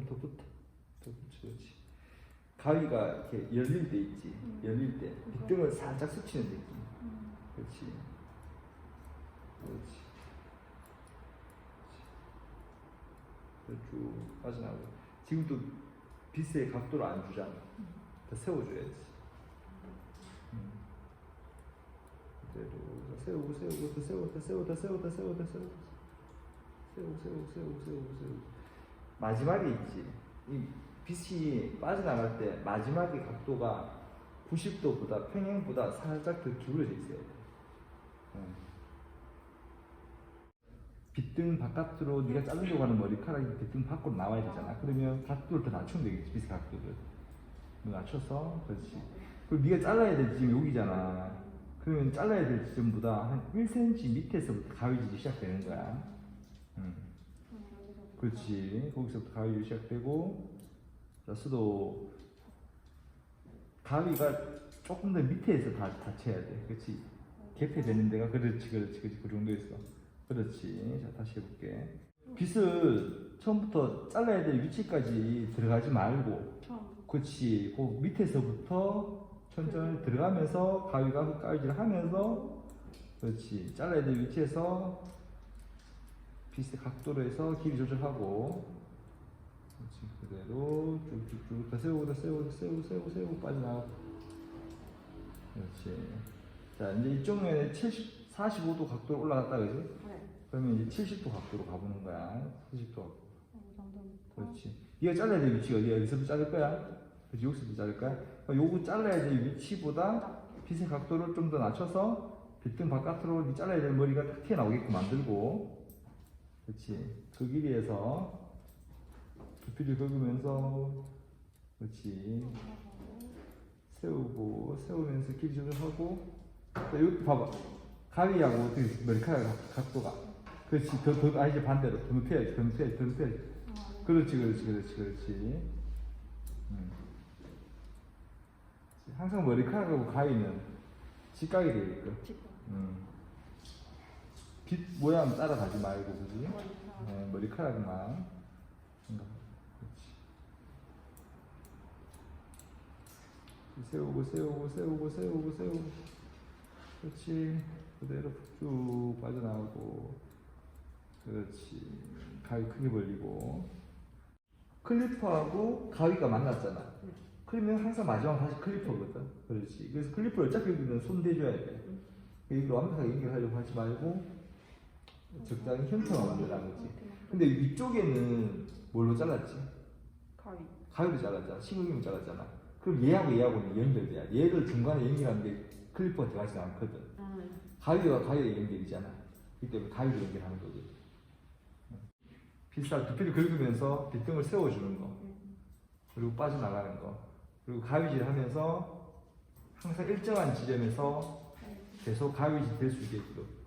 좀더 붙어. 더 붙여, 그렇지. 가위가 이렇게 열릴 때 있지. 음. 열릴 때 빗등을 살짝 스치는 느낌. 음. 그렇지. 그렇지. 쭉 빠져나오고. 지금 또 빗의 각도를 안 주잖아. 더 세워줘야지. 음. 그대로 세우고 세우고 더 세워 더 세워 더 세워 더 세워 더 세워 세우고 세우고 세우고 세우고 세우고 마지막에 있지. 이 빛이 빠져나갈 때 마지막에 각도가 90도보다 평행보다 살짝 더 기울어져 있어야 돼. 응. 빗등 바깥으로 네가 자르려고 하는 머리카락이 빗등 밖으로 나와야 되잖아. 그러면 각도를 더 낮추면 되겠지. 빛의 각도를. 낮춰서 그렇지. 그리고 네가 잘라야 될 지점이 여기잖아. 그러면 잘라야 될 지점보다 한 1cm 밑에서부터 가위질이 시작되는 거야. 응. 그렇지. 거기서부터 가위질이 시작되고, 자, 수도 가위가 조금 더 밑에서 다 닫혀야 돼. 그렇지. 개폐되는 데가 그렇지, 그렇지, 그렇지. 그 정도였어. 그렇지. 자, 다시 해볼게. 빗을 처음부터 잘라야 될 위치까지 들어가지 말고. 그렇지. 그 밑에서부터 천천히 들어가면서 가위가 그 가위질 하면서 그렇지. 잘라야 될 위치에서 빗의 각도로 해서 길이 조절하고 그렇지. 그대로 쭉쭉쭉 더 세우고 더 세우고 더 세우고 세우고 세우고 빠져나가고 그렇지. 자 이제 이쪽 면에 70, 45도 각도로 올라갔다 그지? 네. 그러면 이제 70도 각도로 가보는 거야. 70도 이 정도부터. 그렇지. 네가 잘라야 될 위치가 어디야? 여기서부터 자를 거야? 그렇지, 여기서부터 자를 거야? 요거 잘라야 될 위치보다 빗의 각도를 좀 더 낮춰서 빗등 바깥으로 네 잘라야 될 머리가 탁 튀어나오게끔 만들고 그렇지. 그 길이에서 두피를 긁으면서 그렇지. 세우고 세우면서 길이 조절 하고 자, 여기 봐봐. 가위하고 어떻게 머리카락 각- 각도가 그렇지. 더, 더, 아, 이제 반대로. 더 높여야지, 더. 아, 그렇지, 그렇지, 그렇지, 그렇지. 음. 항상 머리카락하고 가위는 직각이 되게끔. 지금 음. 빛 모양 따라가지 말고, 그지? 네, 머리카락만. 생각. 그렇지. 세우고, 세우고, 세우고, 세우고, 세우고. 그렇지. 그대로 쭉 빠져나오고. 그렇지. 가위 크게 벌리고. 클리퍼하고 가위가 만났잖아. 그러면 항상 마지막 다시 클리퍼거든. 그렇지. 그래서 클리퍼를 어차피 우리는 손 대줘야 돼. 이걸 완벽하게 연결하려고 하지 말고 적당히 형태만 만들라는 거지. 근데 위쪽에는 뭘로 잘랐지? 가위. 가위로 잘랐잖아. 식용유로 잘랐잖아. 그럼 얘하고 얘하고는 연결돼야. 얘를 중간에 연결하는 게 클리퍼가 들어가지 않거든. 음. 가위와 가위가 연결이잖아. 그렇기 때문에 가위로 연결하는 거거든. 빗살 두피를 긁으면서 빗등을 세워주는 거. 그리고 빠져나가는 거. 그리고 가위질 하면서 항상 일정한 지점에서 계속 가위질 될 수 있게끔.